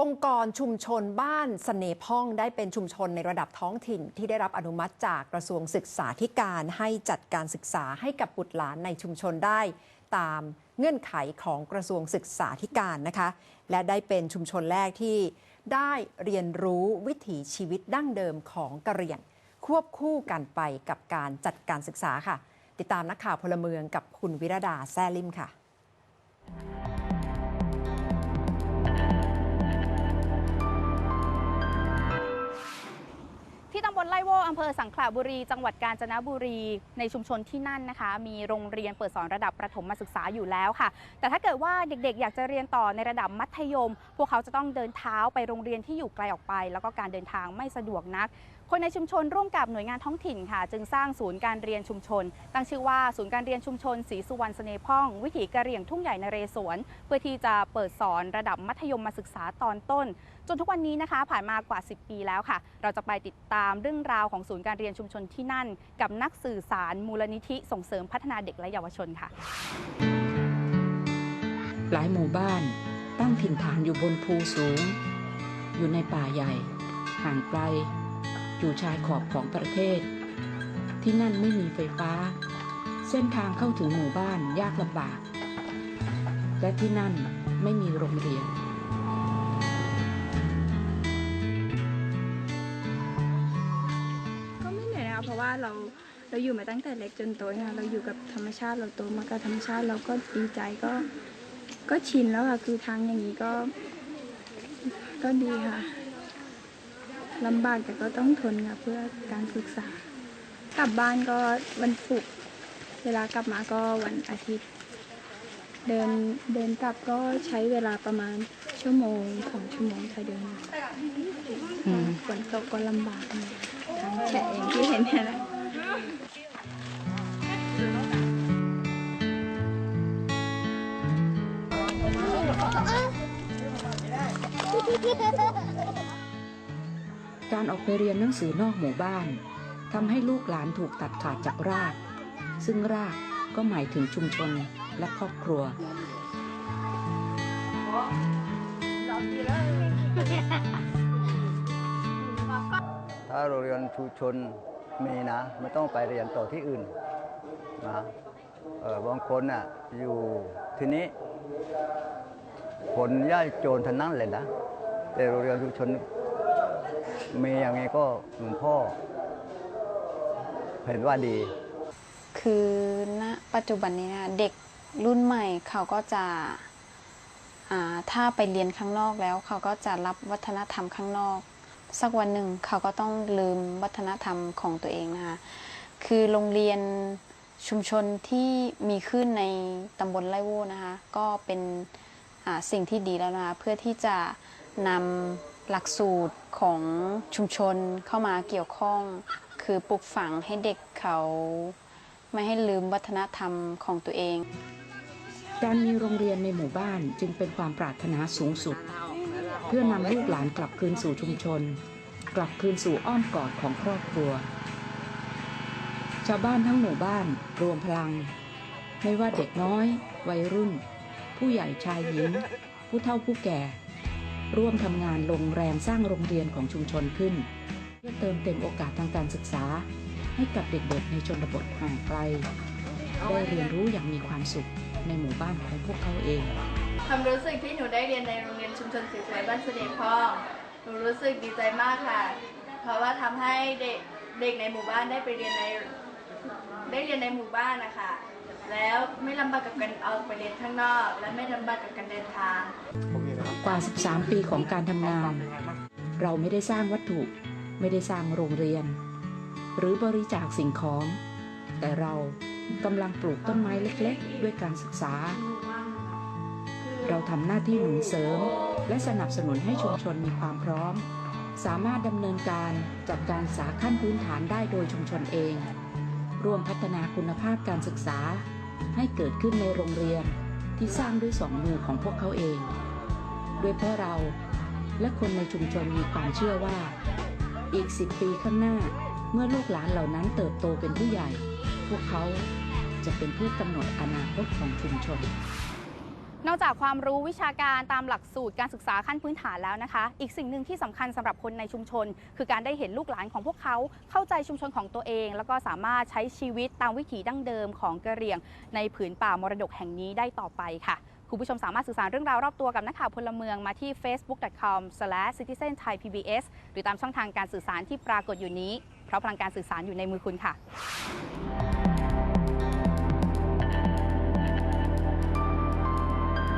องค์กรชุมชนบ้านเสน่ห์พ่องได้เป็นชุมชนในระดับท้องถิ่น ที่ได้รับอนุมัติจากกระทรวงศึกษาธิการให้จัดการศึกษาให้กับบุตรหลานในชุมชนได้ ตามเงื่อนไขของกระทรวงศึกษาธิการนะคะ และได้เป็นชุมชนแรกที่ได้เรียนรู้วิถีชีวิตดั้งเดิมของกะเหรี่ยง ควบคู่กันไปกับการจัดการศึกษาค่ะ ติดตามนักข่าวพลเมืองกับคุณวิรดาแซ่ลิมค่ะ อำเภอสังขละบุรี จังหวัดกาญจนบุรี ในชุมชนที่นั่นนะคะ มีโรงเรียนเปิดสอนระดับประถมมาศึกษาอยู่แล้วค่ะ แต่ถ้าเกิดว่าเด็กๆ อยากจะเรียนต่อในระดับมัธยม พวกเขาจะต้องเดินเท้าไปโรงเรียนที่อยู่ไกลออกไป แล้วก็การเดินทางไม่สะดวกนัก คนในชุมชนร่วมกับหน่วยงานท้องถิ่นค่ะ จึงสร้างศูนย์การเรียนชุมชน ตั้งชื่อว่าศูนย์การเรียนชุมชนศรีสุวรรณเสน่พ่อง วิถีกะเหรี่ยงทุ่งใหญ่นเรศวร เพื่อที่จะเปิดสอนระดับมัธยมศึกษาตอนต้น จนทุกวันนี้นะคะ ผ่านมากว่า 10 ปีแล้วค่ะ เราจะไปติดตามเรื่องราวของศูนย์การเรียนชุมชนที่นั่น กับนักสื่อสารมูลนิธิส่งเสริมพัฒนาเด็กและเยาวชนค่ะ หลายหมู่บ้านตั้งถิ่นฐานอยู่บนภูสูง อยู่ในป่าใหญ่ห่างไกล อยู่ชายขอบของประเทศ ที่นั่นไม่มีไฟฟ้า เส้นทางเข้าถึงหมู่บ้านยากลำบาก และที่นั่นไม่มีโรงเรียน ก็ไม่เหนื่อยนะคะเพราะว่าเราเราอยู่มาตั้งแต่เล็กจนโตนะเราอยู่กับธรรมชาติเราโตมากับธรรมชาติเราก็ดีใจก็ก็ชินแล้วค่ะคือทางอย่างนี้ก็ ก็ดีค่ะ ลำบากแต่ก็ต้องทนค่ะเพื่อการศึกษา กลับบ้านก็วันศุกร์เวลากลับมาก็วันอาทิตย์ เดินเดินกลับก็ใช้เวลาประมาณชั่วโมงสองชั่วโมงค่ะเดินอืม ฝนตกก็ลำบากนะทางแฉะอย่างที่เห็นเนี่ยแหละ การออกไปเรียนหนังสือนอกหมู่บ้านทำให้ลูกหลานถูกตัดขาดจากราก ซึ่งรากก็หมายถึงชุมชนและครอบครัวถ้าโรงเรียนชุมชนมีนะไม่ต้องไปเรียนต่อที่อื่นนะเออบางคนน่ะอยู่ที่นี้คนย่ายโจรทั้งนั้นเลยนะแต่โรงเรียนชุมชน มีอย่างนี้ก็หลวงพ่อ เห็นว่าดี คือณปัจจุบันนี้นะเด็กรุ่นใหม่เขาก็จะถ้าไปเรียนข้างนอกแล้ว เขาก็จะรับวัฒนธรรมข้างนอก สักวันหนึ่งเขาก็ต้องลืมวัฒนธรรมของตัวเองนะคะคือโรงเรียนชุมชนที่มีขึ้นในตำบลไร่โวนะคะก็เป็นสิ่งที่ดีแล้วนะคะเพื่อที่จะนำ หลักสูตรของชุมชนเข้ามาเกี่ยวข้อง คือปลูกฝังให้เด็กเขาไม่ให้ลืมวัฒนธรรมของตัวเอง การมีโรงเรียนในหมู่บ้านจึงเป็นความปรารถนาสูงสุด เพื่อนำลูกหลานกลับคืนสู่ชุมชน กลับคืนสู่อ้อมกอดของครอบครัว ชาวบ้านทั้งหมู่บ้านรวมพลัง ไม่ว่าเด็กน้อย วัยรุ่น ผู้ใหญ่ชายหญิง ผู้เฒ่าผู้แก่ ร่วมทำงานลงแรงสร้างโรงเรียนของชุมชนขึ้น เพื่อเติมเต็มโอกาสทางการศึกษา ให้กับเด็กๆในชนบทห่างไกล ได้เรียนรู้อย่างมีความสุขในหมู่บ้านของพวกเขาเอง ความรู้สึกที่หนูได้เรียนในโรงเรียนชุมชนสวยบ้านเสด็จพ่อ หนูรู้สึกดีใจมากค่ะ เพราะว่าทำให้เด็กเด็กในหมู่บ้านได้ไปเรียนในได้เรียนในหมู่บ้านนะคะ แล้วไม่ลำบากกับการออกไปเรียนข้างนอก และไม่ลำบากกับการเดินทาง กว่า 13 ปีของการทำงาน เราไม่ได้สร้างวัตถุ ไม่ได้สร้างโรงเรียน หรือบริจาคสิ่งของ แต่เรากำลังปลูกต้นไม้เล็กๆ ด้วยการศึกษา เราทำหน้าที่หนุนเสริม และสนับสนุนให้ชุมชนมีความพร้อม สามารถดำเนินการจัดการศึกษาขั้นพื้นฐานได้โดยชุมชนเอง ร่วมพัฒนาคุณภาพการศึกษา ให้เกิดขึ้นในโรงเรียนที่สร้างด้วยสองมือของพวกเขาเอง ด้วยเพราะเรา และคนในชุมชนมีความเชื่อว่า อีกสิบปีข้างหน้าเมื่อลูกหลานเหล่านั้นเติบโตเป็นผู้ใหญ่ พวกเขาจะเป็นผู้กำหนดอนาคตของชุมชน นอกจากความรู้วิชาการตามหลักสูตรการศึกษาขั้นพื้นฐานแล้วนะคะ อีกสิ่งหนึ่งที่สำคัญสำหรับคนในชุมชน คือการได้เห็นลูกหลานของพวกเขาเข้าใจชุมชนของตัวเอง แล้วก็สามารถใช้ชีวิตตามวิถีดั้งเดิมของกะเหรี่ยง ในผืนป่ามรดกแห่งนี้ได้ต่อไปค่ะ คุณผู้ชมสามารถสื่อสารเรื่องราวรอบตัวกับนักข่าวพลเมืองมาที่ facebook.com/citizenthaipbs หรือตามช่องทางการสื่อสารที่ปรากฏอยู่นี้ เพราะพลังการสื่อสารอยู่ในมือคุณค่ะ